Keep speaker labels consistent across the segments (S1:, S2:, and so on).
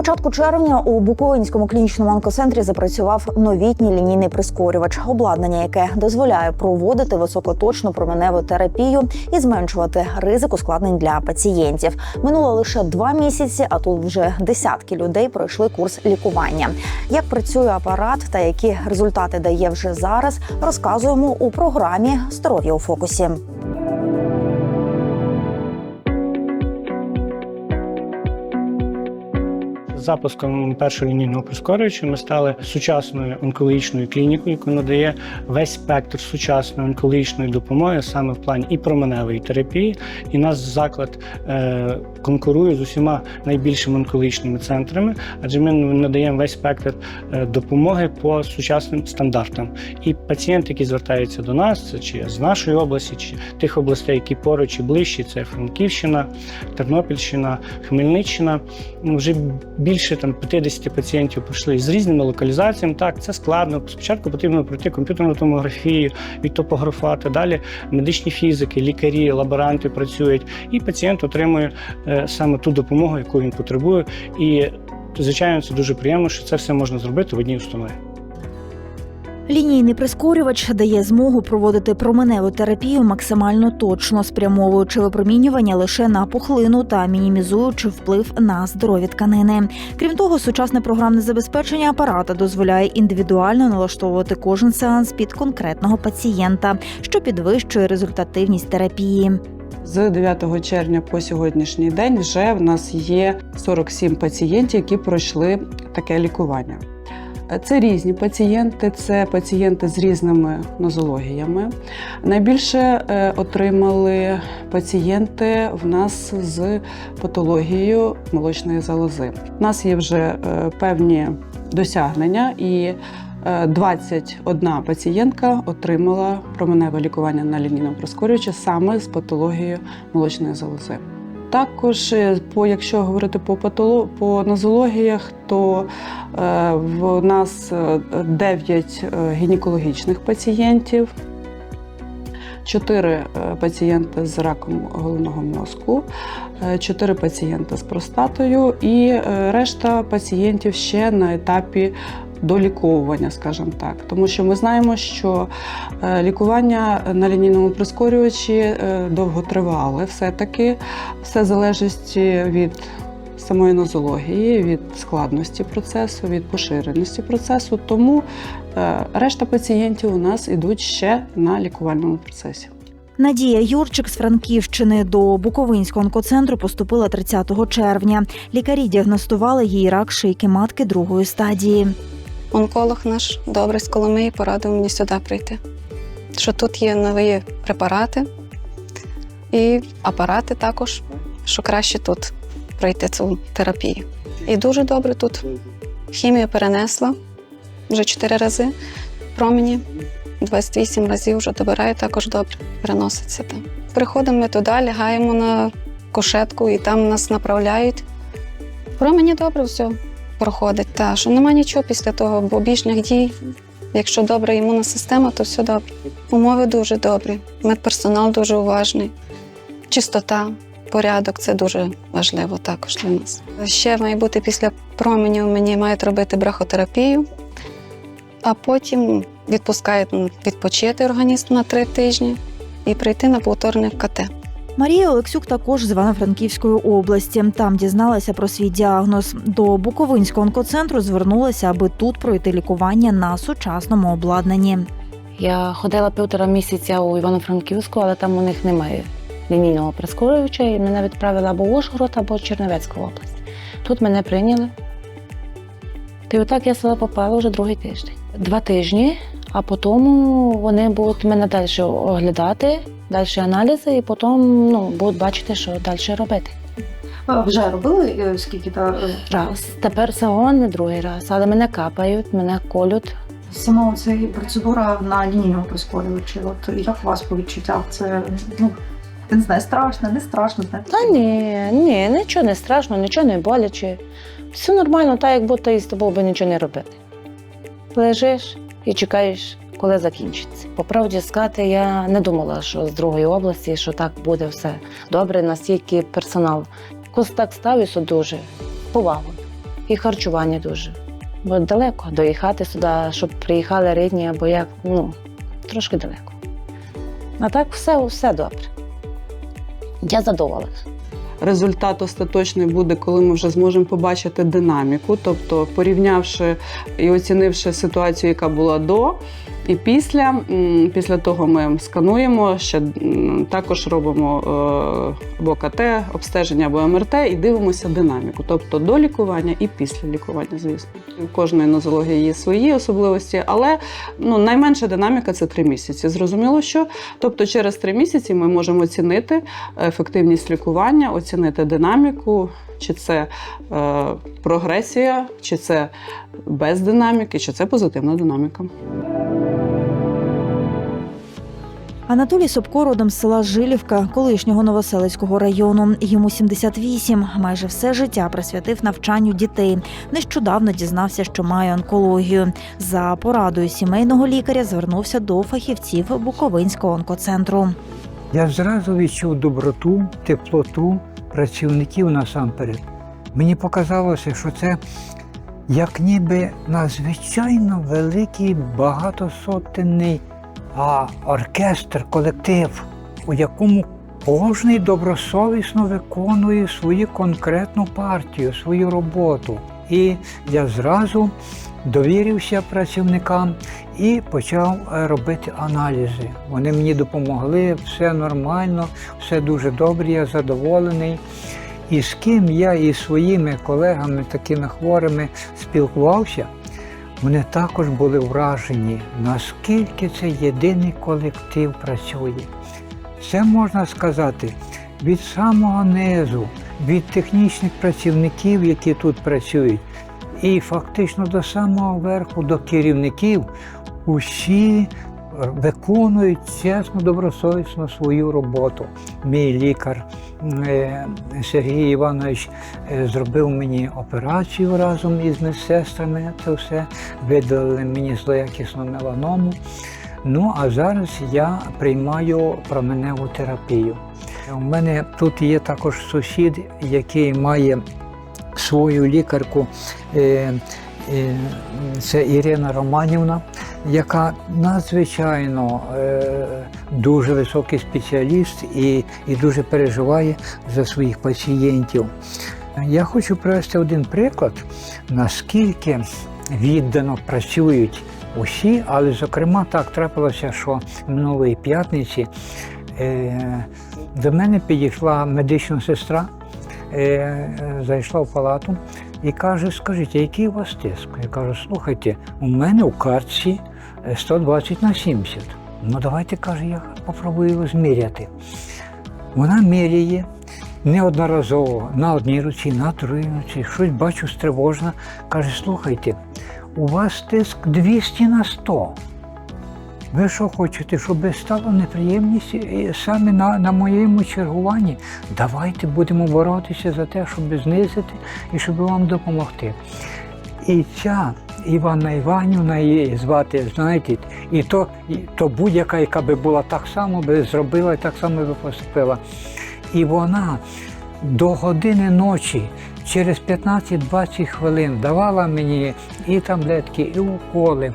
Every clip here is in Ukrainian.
S1: Початку червня у Буковинському клінічному онкоцентрі запрацював новітній лінійний прискорювач, обладнання, яке дозволяє проводити високоточну променеву терапію і зменшувати ризик ускладнень для пацієнтів. Минуло лише два місяці, а тут вже десятки людей пройшли курс лікування. Як працює апарат та які результати дає вже зараз, розказуємо у програмі Здоров'я у фокусі.
S2: З запуском першого лінійного прискорювача ми стали сучасною онкологічною клінікою, яка надає весь спектр сучасної онкологічної допомоги саме в плані і променевої терапії. І наш заклад е, конкурує з усіма найбільшими онкологічними центрами, адже ми надаємо весь спектр е, допомоги по сучасним стандартам. І пацієнти, які звертаються до нас, це чи з нашої області, чи тих областей, які поруч і ближчі, це Франківщина, Тернопільщина, Хмельниччина. Ну, Вже більше там 50 пацієнтів пройшли з різними локалізаціями. Так, це складно. Спочатку потрібно пройти комп'ютерну томографію, відтопографувати. Далі медичні фізики, лікарі, лаборанти працюють, і пацієнт отримує е, саме ту допомогу, яку він потребує. І звичайно, це дуже приємно, що це все можна зробити в одній установі.
S1: Лінійний прискорювач дає змогу проводити променеву терапію максимально точно, спрямовуючи випромінювання лише на пухлину та мінімізуючи вплив на здорові тканини. Крім того, сучасне програмне забезпечення апарата дозволяє індивідуально налаштовувати кожен сеанс під конкретного пацієнта, що підвищує результативність терапії.
S3: З 9 червня по сьогоднішній день вже в нас є 47 пацієнтів, які пройшли таке лікування. Це різні пацієнти, це пацієнти з різними нозологіями. Найбільше е, отримали пацієнти в нас з патологією молочної залози. У нас є вже е, певні досягнення, і е, 21 пацієнтка отримала променеве лікування на лінійному прискорювачі саме з патологією молочної залози. Також, е, по, якщо говорити по патоло, по нозологіях, то е, в нас 9 гінекологічних пацієнтів, 4 пацієнти з раком головного мозку, 4 пацієнти з простатою і е, решта пацієнтів ще на етапі доліковування, скажімо так. Тому що ми знаємо, що е, лікування на лінійному прискорювачі е, довготривале все-таки. Все залежить від самої нозології, від складності процесу, від поширеності процесу. Тому е, решта пацієнтів у нас ідуть ще на лікувальному процесі.
S1: Надія Юрчик з Франківщини до Буковинського онкоцентру поступила 30 червня. Лікарі діагностували їй рак шийки матки другої стадії.
S4: Онколог наш добрий з Коломиї порадив мені сюди прийти. Що тут є нові препарати і апарати також, що краще тут пройти цю терапію. І дуже добре тут хімію перенесла вже 4 рази. Промені 28 разів вже добираю, також добре переноситься там. Приходимо ми туди, лягаємо на кушетку і там нас направляють. Промені добре все проходить. Та, що нема нічого після того побічних дій. Якщо добра імунна система, то все добре. Умови дуже добрі, медперсонал дуже уважний, чистота, порядок це дуже важливо також для нас. Ще має бути після променів мені мають робити брахотерапію, а потім відпускають відпочити організм на три тижні і прийти на повторне КТ.
S1: Марія Олексюк також з Івано-Франківської області. Там дізналася про свій діагноз. До Буковинського онкоцентру звернулася, аби тут пройти лікування на сучасному обладнанні.
S5: Я ходила півтора місяця у Івано-Франківську, але там у них немає лінійного прискорювача, і мене відправили або в Ужгород, або в Чернівецьку область. Тут мене прийняли. Та й отак я сюди попала вже другий тиждень. Два тижні, а потім вони будуть мене далі оглядати, далі аналізи, і потім ну, будуть бачити, що далі робити.
S6: Вже робили е, скільки та е,
S5: Раз. Тепер це не другий раз, але мене капають, мене колють.
S6: сама ця процедура на лінійному прискорювачі? От як у вас по відчуттях? Це ну не знаю, страшно, не страшно, знаєте?
S5: Та ні, ні, нічого не страшно, нічого не боляче. Все нормально, так як будто із тобою би нічого не робити. Лежиш і чекаєш, коли закінчиться. По правді сказати, я не думала, що з другої області, що так буде все добре, настільки персонал. Якось так ставлюся дуже повагою. І харчування дуже. Бо далеко доїхати сюди, щоб приїхали рідні або як, ну, трошки далеко. А так все, все добре. Я задоволена.
S3: Результат остаточний буде, коли ми вже зможемо побачити динаміку, тобто порівнявши і оцінивши ситуацію, яка була до і після. Після того ми скануємо, ще також робимо е, або КТ, обстеження або МРТ і дивимося динаміку, тобто до лікування і після лікування, звісно. У кожної нозології є свої особливості, але ну, найменша динаміка це три місяці. Зрозуміло, що тобто через три місяці ми можемо оцінити ефективність лікування, оцінити динаміку, чи це е, прогресія, чи це без динаміки, чи це позитивна динаміка.
S1: Анатолій Собко родом з села Жилівка, колишнього Новоселицького району. Йому 78. Майже все життя присвятив навчанню дітей. Нещодавно дізнався, що має онкологію. За порадою сімейного лікаря звернувся до фахівців Буковинського онкоцентру.
S7: Я зразу відчув доброту, теплоту працівників насамперед. Мені показалося, що це як ніби надзвичайно великий багатосотенний а, оркестр, колектив, у якому кожний добросовісно виконує свою конкретну партію, свою роботу. І я зразу довірився працівникам і почав е, робити аналізи. Вони мені допомогли, все нормально, все дуже добре, я задоволений. І з ким я із своїми колегами, такими хворими, спілкувався, вони також були вражені, наскільки це єдиний колектив працює. Це можна сказати від самого низу, від технічних працівників, які тут працюють, і фактично до самого верху, до керівників, усі виконують чесно, добросовісно свою роботу. Мій лікар е, Сергій Іванович е, зробив мені операцію разом із медсестрами. Це все видалили мені злоякісну меланому. Ну а зараз я приймаю променеву терапію. У мене тут є також сусід, який має свою лікарку. е, Це Ірина Романівна, яка надзвичайно е, дуже високий спеціаліст і, і дуже переживає за своїх пацієнтів. Я хочу привести один приклад, наскільки віддано працюють усі, але зокрема так трапилося, що минулої п'ятниці е, до мене підійшла медична сестра, е, зайшла в палату і каже: скажіть, який у вас тиск? Я кажу, слухайте, у мене у картці 120 на 70. Ну давайте, каже, я попробую його зміряти. Вона міряє неодноразово на одній руці, на другій руці, щось бачу стривожно. Каже, слухайте, у вас тиск 200 на 100. Ви що хочете, щоб стало неприємність саме на, на моєму чергуванні? Давайте будемо боротися за те, щоб знизити і щоб вам допомогти. І ця Іванна Іванівна її звати, знаєте, і то, і то будь-яка, яка би була так само би зробила і так само би поступила. І вона до години ночі, через 15-20 хвилин давала мені і таблетки, і уколи.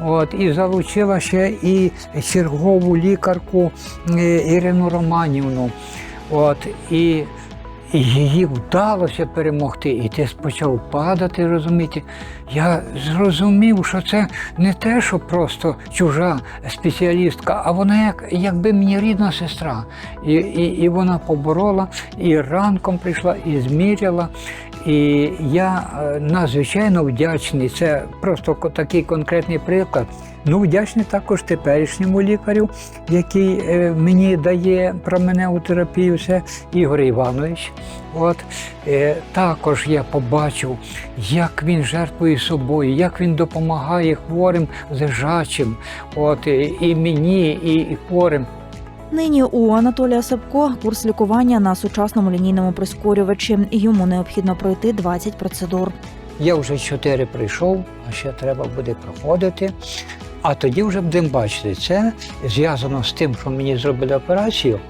S7: От, і залучила ще і чергову лікарку е, Ірину Романівну. От, і її вдалося перемогти, і ти почав падати, розумієте. Я зрозумів, що це не те, що просто чужа спеціалістка, а вона як, якби мені рідна сестра. І, і, і вона поборола, і ранком прийшла, і зміряла. І я е, надзвичайно вдячний. Це просто такий конкретний приклад. Ну, вдячний також теперішньому лікарю, який е, мені дає променеву терапію, це Ігор Іванович. От е, також я побачив, як він жертвує собою, як він допомагає хворим лежачим. От е, і мені, і, і хворим.
S1: Нині у Анатолія Собко курс лікування на сучасному лінійному прискорювачі. Йому необхідно пройти 20 процедур.
S7: Я вже чотири прийшов, а ще треба буде проходити. А тоді вже будемо бачити, це зв'язано з тим, що мені зробили операцію.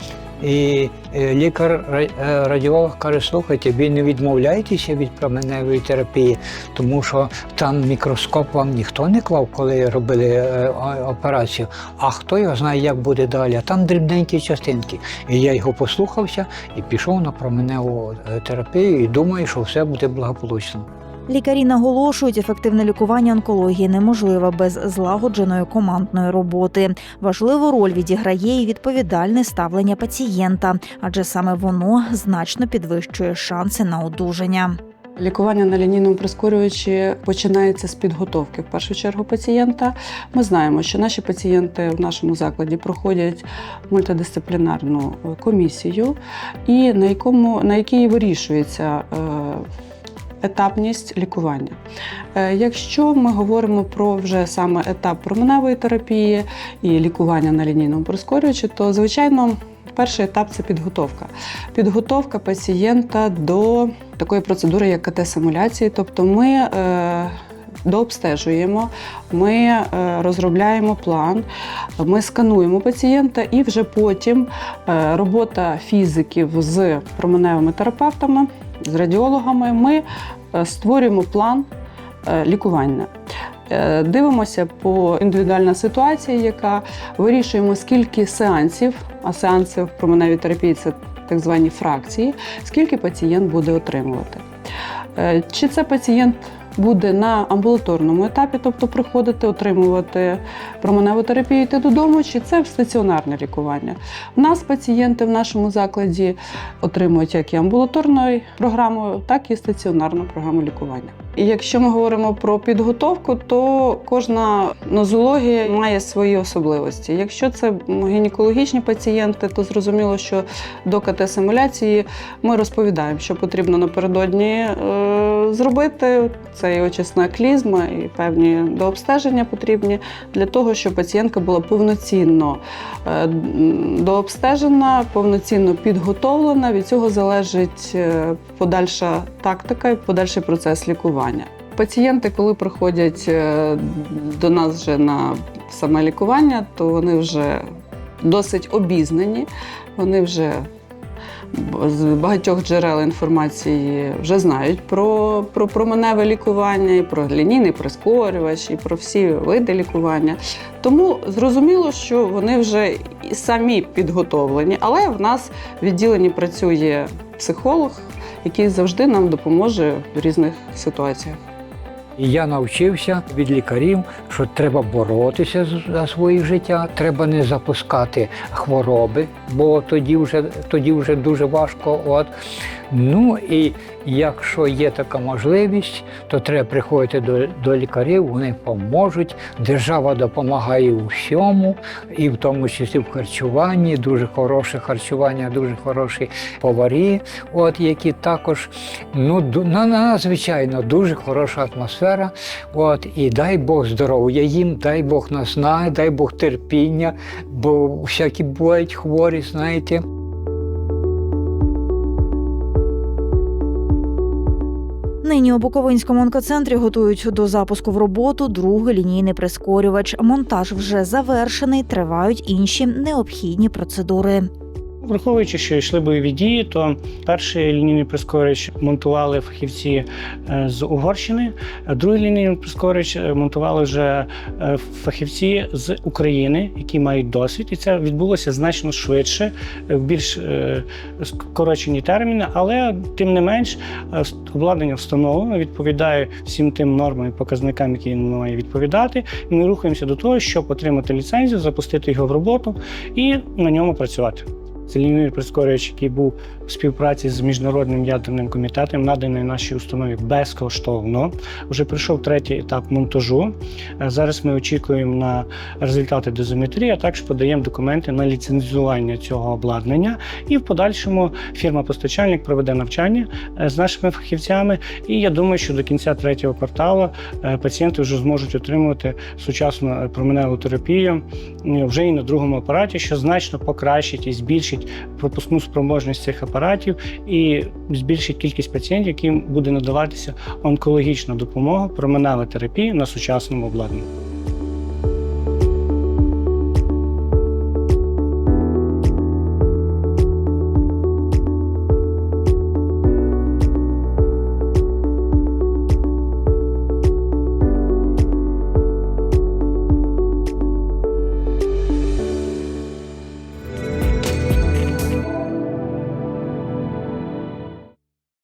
S7: І е, лікар е, радіолог каже: слухайте, ви не відмовляєтеся від променевої терапії, тому що там мікроскоп вам ніхто не клав, коли робили е, операцію. А хто його знає, як буде далі? А там дрібненькі частинки. І я його послухався і пішов на променеву терапію і думаю, що все буде благополучно.
S1: Лікарі наголошують, ефективне лікування онкології неможливе без злагодженої командної роботи. Важливу роль відіграє і відповідальне ставлення пацієнта, адже саме воно значно підвищує шанси на одужання.
S3: Лікування на лінійному прискорювачі починається з підготовки в першу чергу пацієнта. Ми знаємо, що наші пацієнти в нашому закладі проходять мультидисциплінарну комісію, і на якому на якій вирішується е, етапність лікування. Е, Якщо ми говоримо про вже саме етап променевої терапії і лікування на лінійному прискорювачі, то звичайно. Перший етап це підготовка. Підготовка пацієнта до такої процедури, як КТ-симуляції. Тобто ми е, дообстежуємо, ми е, розробляємо план, ми скануємо пацієнта, і вже потім е, робота фізиків з променевими терапевтами, з радіологами. Ми е, створюємо план е, лікування. Е, Дивимося по індивідуальна ситуація, яка вирішуємо, скільки сеансів, а сеанси в променевій терапії це так звані фракції, скільки пацієнт буде отримувати. Чи це пацієнт буде на амбулаторному етапі, тобто приходити, отримувати променеву терапію, йти додому, чи це стаціонарне лікування? У нас пацієнти в нашому закладі отримують як і амбулаторну програму, так і стаціонарну програму лікування. І якщо ми говоримо про підготовку, то кожна нозологія має свої особливості. Якщо це гінекологічні пацієнти, то зрозуміло, що до КТ-симуляції ми розповідаємо, що потрібно напередодні е, зробити. Це і очисна клізма, і певні дообстеження потрібні для того, щоб пацієнтка була повноцінно е, дообстежена, повноцінно підготовлена. Від цього залежить е, подальша тактика і подальший процес лікування. Пацієнти, коли приходять е, до нас вже на саме лікування, то вони вже досить обізнані, вони вже з багатьох джерел інформації вже знають про, про променеве лікування, і про лінійний прискорювач, і про всі види лікування. Тому зрозуміло, що вони вже самі підготовлені, але в нас в відділенні працює психолог, який завжди нам допоможе в різних ситуаціях.
S7: І я навчився від лікарів, що треба боротися за своє життя, треба не запускати хвороби, бо тоді вже, тоді вже дуже важко. От. Ну і якщо є така можливість, то треба приходити до, до лікарів, вони поможуть. Держава допомагає у всьому, і в тому числі в харчуванні. Дуже хороше харчування, дуже хороші поварі, от які також ну на, на звичайно дуже хороша атмосфера. От і дай Бог здоров'я їм, дай Бог наснаги, дай Бог терпіння, бо всякі бувають хворі, знаєте.
S1: Нині у Буковинському онкоцентрі готують до запуску в роботу другий лінійний прискорювач. Монтаж вже завершений. Тривають інші необхідні процедури.
S2: Враховуючи, що йшли бойові дії, то перший лінійний прискорювач монтували фахівці е, з Угорщини, а другий лінійний прискорювач е, монтували вже е, фахівці з України, які мають досвід, і це відбулося значно швидше, в більш скорочені терміни, але тим не менш обладнання встановлено, відповідає всім тим нормам і показникам, які він має відповідати. І ми рухаємося до того, щоб отримати ліцензію, запустити його в роботу і на ньому працювати. Лінійний прискорювач, який був співпраці з міжнародним ядерним комітетом, наданий нашій установі безкоштовно. Вже пройшов третій етап монтажу. Е, Зараз ми очікуємо на результати дозиметрії, а також подаємо документи на ліцензування цього обладнання. І в подальшому фірма-постачальник проведе навчання е, з нашими фахівцями. І я думаю, що до кінця третього кварталу е, пацієнти вже зможуть отримувати сучасну променеву терапію вже і на другому апараті, що значно покращить і збільшить пропускну спроможність цих апаратів і збільшить кількість пацієнтів, яким буде надаватися онкологічна допомога, променева терапія на сучасному обладнанні.